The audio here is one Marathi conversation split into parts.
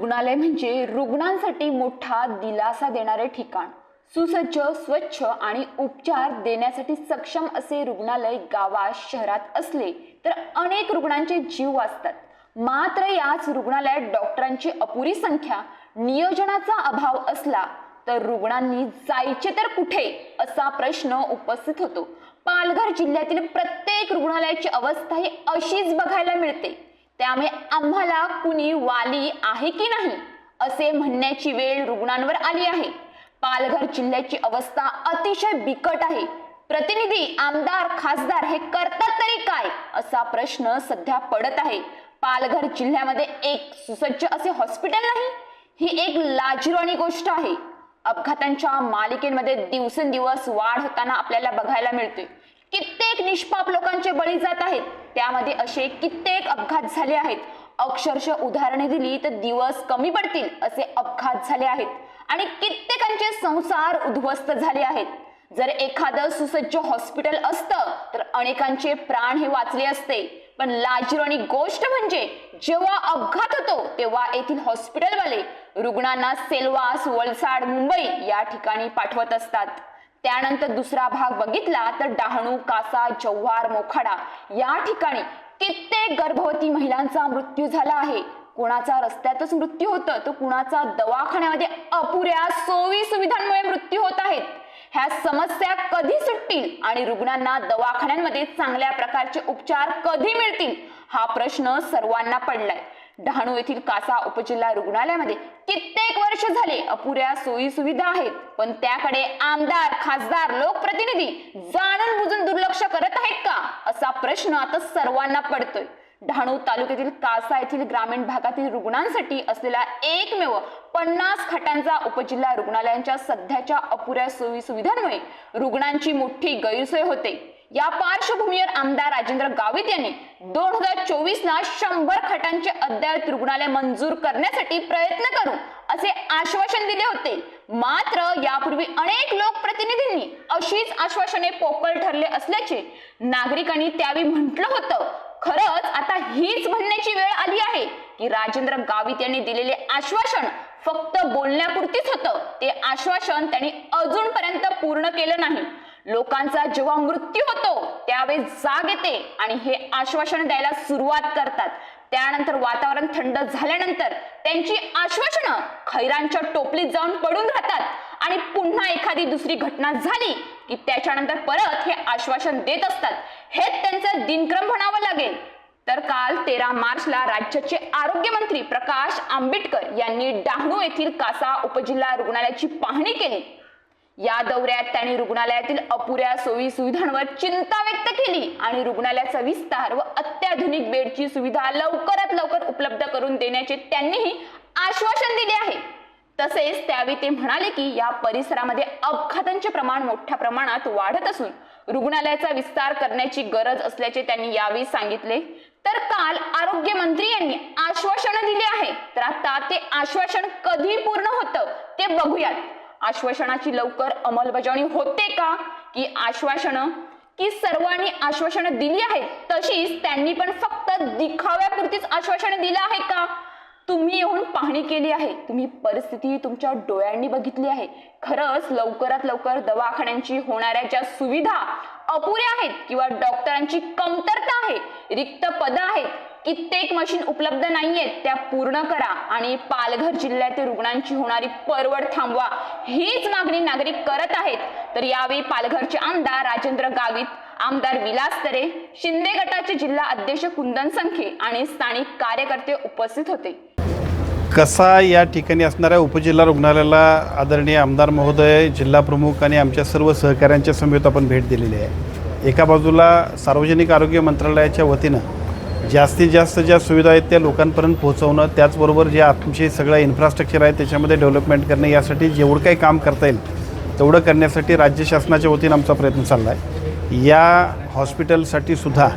रुग्णालय म्हणजे रुग्णांसाठी मोठा दिलासा देणारे ठिकाण. सुसज्ज स्वच्छ आणि उपचार देण्यासाठी सक्षम असे रुग्णालय गावात शहरात असले तर अनेक रुग्णांचे जीव वाचतात. मात्र याच रुग्णालयात डॉक्टरांची अपुरी संख्या नियोजनाचा अभाव असला तर रुग्णांनी जायचे तर कुठे असा प्रश्न उपस्थित होतो. पालघर जिल्ह्यातील प्रत्येक रुग्णालयाची अवस्था ही अशीच बघायला मिळते. त्यामुळे आम्हाला कुणी वाली आहे की नाही असे म्हणण्याची वेळ रुग्णांवर आली आहे. पालघर जिल्ह्याची अवस्था अतिशय बिकट आहे. प्रतिनिधी आमदार खासदार हे करतात तरी काय असा प्रश्न सध्या पडत आहे. पालघर जिल्ह्यामध्ये एक सुसज्ज असे हॉस्पिटल नाही ही एक लाजिरवाणी गोष्ट आहे. अपघातांच्या मालिकेमध्ये दिवसेंदिवस वाढ होताना आपल्याला बघायला मिळते कित्येक निष्पाप लोकांचे बळी जात आहेत. त्यामध्ये असे कित्येक अपघात झाले आहेत. अक्षरशः उदाहरणे दिली तर दिवस कमी पडतील असे अपघात झाले आहेत. आणि कित्येकांचे संसार उद्ध्वस्त झाले आहेत. जर एखादं सुसज्ज हॉस्पिटल असतं तर अनेकांचे प्राण हे वाचले असते. पण लाजिरवाणी गोष्ट म्हणजे जेव्हा अपघात होतो तेव्हा येथील हॉस्पिटलवाले रुग्णांना सेलवास वलसाड मुंबई या ठिकाणी पाठवत असतात. त्यानंतर दुसरा भाग बघितला तर डहाणू कासा जव्हार मोखाडा या ठिकाणी कित्येक गर्भवती महिलांचा मृत्यू झाला आहे. कुणाचा रस्त्यातच मृत्यू होतं? तर कुणाचा दवाखान्यामध्ये अपुऱ्या सोयी सुविधांमुळे मृत्यू होत आहेत? ह्या समस्या कधी सुटतील आणि रुग्णांना दवाखान्यांमध्ये चांगल्या प्रकारचे उपचार कधी मिळतील? हा प्रश्न सर्वांना पडलाय. डहाणू येथील कासा उपजिल्हा रुग्णालयामध्ये कित्येक वर्ष झाले अपुऱ्या सोयी सुविधा आहेत. पण त्याकडे आमदार खासदार लोकप्रतिनिधी जाणून बुजून दुर्लक्ष करत आहेत का? असा प्रश्न आता सर्वांना पडतोय. डहाणू तालुक्यातील कासा येथील ग्रामीण भागातील रुग्णांसाठी असलेला एकमेव पन्नास खाटांचा उपजिल्हा रुग्णालयांच्या सध्याच्या अपुऱ्या सोयी सुविधांमुळे रुग्णांची मोठी गैरसोय होते. या पार्श्वभूमीवर आमदार राजेंद्र गावित यांनी दोन हजार चोवीस ला शंभर खाटांचे अद्ययावत रुग्णालय मंजूर करण्यासाठी प्रयत्न करू असे आश्वासन दिले होते. मात्र यापूर्वी अनेक लोकप्रतिनिधींनी अशीच आश्वासने पोकळ ठरले असल्याचे नागरिकांनी त्यावेळी म्हटलं होतं. खरंच आता हीच म्हणण्याची वेळ आली आहे की राजेंद्र गावित यांनी दिलेले आश्वासन फक्त बोलण्यापुरतीच होतं. ते आश्वासन त्यांनी अजूनपर्यंत पूर्ण केलं नाही. लोकांचा जेव्हा मृत्यू होतो त्यावेळेस जाग येते आणि हे आश्वासन द्यायला सुरुवात करतात. त्यानंतर वातावरण थंड झाल्यानंतर त्यांची आश्वासनं खैरांच्या टोपलीत जाऊन पडून राहतात आणि पुन्हा एखादी दुसरी घटना झाली की त्याच्यानंतर परत हे आश्वासन देत असतात. हेच त्यांचं दिनक्रम म्हणावं लागेल. तर काल तेरा मार्चला राज्याचे आरोग्यमंत्री प्रकाश आंबेडकर यांनी डहाणू येथील कासा उपजिल्हा रुग्णालयाची पाहणी केली. या दौऱ्यात त्यांनी रुग्णालयातील अपुऱ्या सोयी सुविधांवर चिंता व्यक्त केली आणि रुग्णालयाचा विस्तार व अत्याधुनिक बेडची सुविधा लवकरात लवकर उपलब्ध करून देण्याचे त्यांनीही आश्वासन दिले आहे. तसेच त्यावेळी ते म्हणाले की या परिसरामध्ये अपघातांचे प्रमाण मोठ्या प्रमाणात वाढत असून रुग्णालयाचा विस्तार करण्याची गरज असल्याचे त्यांनी यावेळी सांगितले. तर काल आरोग्य मंत्री यांनी आश्वासन दिले आहे. तर आता ते आश्वासन कधी पूर्ण होतं ते बघूयात. आश्वासनाची लवकर अंमलबजावणी होते का? की आश्वासनं की सर्वांनी आश्वासनं दिली आहेत तशीच त्यांनी पण फक्त दिखाव्यापुरतीच आश्वासनं दिलं आहे का? तुम्ही येऊन पाहणी केली आहे. तुम्ही परिस्थिती तुमच्या डोळ्यांनी बघितली आहे. खरंच लवकरात लवकर दवाखान्यांची होणाऱ्या ज्या सुविधा अपुऱ्या आहेत किंवा डॉक्टरांची कमतरता आहे रिक्त पदं आहेत कित्येक मशीन उपलब्ध नाहीयेत त्या पूर्ण करा. आणि पालघर जिल्ह्यातील रुग्णांची होणारी परवड थांबवा हीच मागणी नागरिक करत आहेत. तर यावेळी पालघरचे आमदार राजेंद्र गावित आमदार विलास तरे शिंदे गटाचे जिल्हा अध्यक्ष कुंदन संखे आणि स्थानिक कार्यकर्ते उपस्थित होते. कसा या ठिकाणी असणाऱ्या उपजिल्हा रुग्णालयाला आदरणीय आमदार महोदय जिल्हा प्रमुख आणि आमच्या सर्व सहकाऱ्यांच्या समेत आपण भेट दिलेली आहे. एका बाजूला सार्वजनिक आरोग्य मंत्रालयाच्या वतीनं जास्तीत जास्त ज्या सुविधा आहेत त्या लोकांपर्यंत पोहोचवणं त्याचबरोबर जे आमचे सगळं इन्फ्रास्ट्रक्चर आहे त्याच्यामध्ये डेव्हलपमेंट करणं यासाठी जेवढं काही काम करता येईल तेवढं करण्यासाठी राज्य शासनाच्या वतीनं आमचा प्रयत्न चालला आहे या हॉस्पिटलसाठी सुद्धा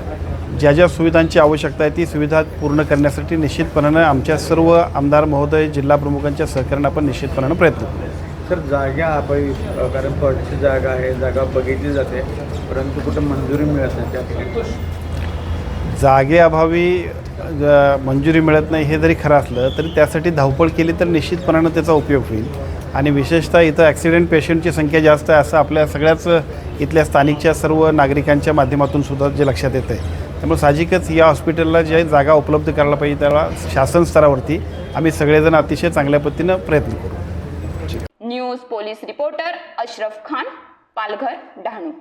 ज्या ज्या सुविधांची आवश्यकता आहे ती सुविधा पूर्ण करण्यासाठी निश्चितपणानं आमच्या सर्व आमदार महोदय जिल्हा प्रमुखांच्या सहकार्यानं आपण निश्चितपणानं प्रयत्न करू. सर जागा आपण कारण प्लॉटची जागा आहे जागा बघितली जाते. परंतु कुठं मंजुरी मिळत नाही त्या जागेअभावी ज- मंजुरी मिळत नाही हे जरी खरं असलं तरी त्यासाठी धावपळ केली तर निश्चितपणानं त्याचा उपयोग होईल. आणि विशेषतः इथं ॲक्सिडेंट पेशंटची संख्या जास्त आहे असं आपल्या सगळ्याच इथल्या स्थानिकच्या सर्व नागरिकांच्या माध्यमातून सुद्धा जे लक्षात येतं आहे त्यामुळे साहजिकच या हॉस्पिटलला ज्या जागा उपलब्ध करायला पाहिजे त्याला शासन स्तरावरती आम्ही सगळेजण अतिशय चांगल्या पद्धतीनं प्रयत्न करू. News police reporter Ashraf Khan Palghar Dahanu.